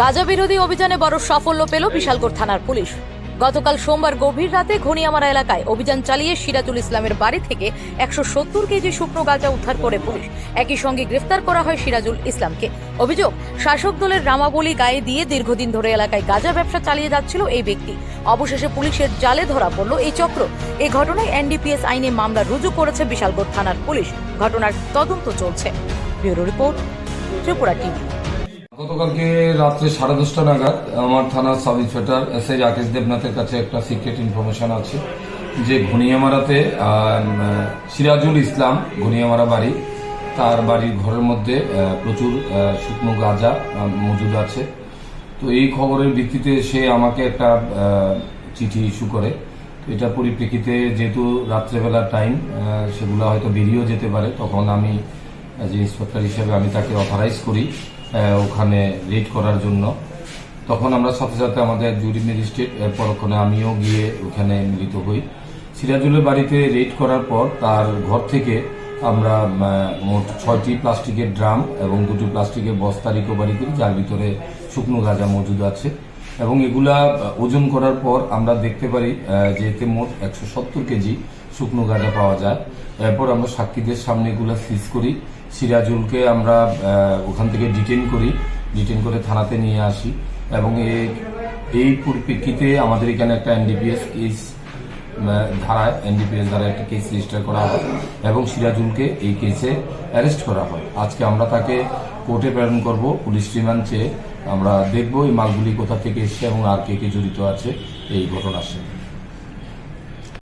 গাজা বিরোধী অভিযানে বড় সাফল্য পেল বিশালগড় থানার পুলিশ। গতকাল সোমবার গভীর রাতে ঘনিয়ামারা এলাকায় অভিযান চালিয়ে সিরাজুল ইসলামের বাড়ি থেকে একশো সত্তর কেজি শুকনো গাঁজা উদ্ধার করে পুলিশ। একই সঙ্গে গ্রেফতার করা হয় সিরাজুল ইসলামকে। অভিযোগ, শাসক দলের রামাবলী গায়ে দিয়ে দীর্ঘদিন ধরে এলাকায় গাঁজা ব্যবসা চালিয়ে যাচ্ছিল এই ব্যক্তি। অবশেষে পুলিশের জালে ধরা পড়ল এই চক্র। এ ঘটনায় এনডিপিএস আইনে মামলা রুজু করেছে বিশালগড় থানার পুলিশ। ঘটনার তদন্ত চলছে। Bureau report, Tripura TV. গতকালকে রাত্রে সাড়ে দশটা নাগাদ আমার থানার sub inspector S I Rakesh দেবনাথের কাছে একটা সিক্রেট ইনফরমেশন আছে যে ঘনিয়ামারাতে সিরাজুল ইসলাম, ঘনিয়ামারা বাড়ি, তার বাড়ির ঘরের মধ্যে প্রচুর শুকনো গাঁজা মজুদ আছে। তো এই খবরের ভিত্তিতে সে আমাকে একটা চিঠি ইস্যু করে। এটা পরিপ্রেক্ষিতে যেহেতু রাত্রেবেলার টাইম সেগুলো হয়তো বেরিয়েও যেতে পারে, তখন আমি যে ইন্সপেক্টর হিসেবে আমি তাকে অথরাইজ করি। ওখানে রেড করার জন্য। তখন আমরা সাথে সাথে আমাদের জুরি ম্যাজিস্ট্রেট পরক্ষণে আমিও গিয়ে ওখানে মিলিত হই। সিরাজুলের বাড়িতে রেড করার পর তার ঘর থেকে আমরা মোট ছয়টি প্লাস্টিকের ড্রাম এবং দুটি প্লাস্টিকের বস্তা রিকভারি করি, যার ভিতরে শুকনো গাঁজা মজুদ আছে। এবং এগুলা ওজন করার পর আমরা দেখতে পারি যে এতে মোট একশো সত্তর কেজি শুকনো গাঁজা পাওয়া যায়। এরপর আমরা সাক্ষীদের সামনে এগুলা সিজ করি। সিরাজুলকে আমরা ওখান থেকে ডিটেন করি। ডিটেন করে থানাতে নিয়ে আসি। এবং এই- পরিপ্রেক্ষিতে আমাদের এখানে একটা এনডিপিএস কেস ধারায় এনডিপিএস দ্বারা একটা কেস রেজিস্টার করা হয়। এবং সিরাজুলকে এই কেসে অ্যারেস্ট করা হয়। আজকে আমরা তাকে কোর্টে প্রেরণ করব, পুলিশ রিমান্ড চেয়ে। আমরা দেখব এই মালগুলি কোথা থেকে এসছে এবং আর কে কে জড়িত আছে, এই ঘটনার সাথে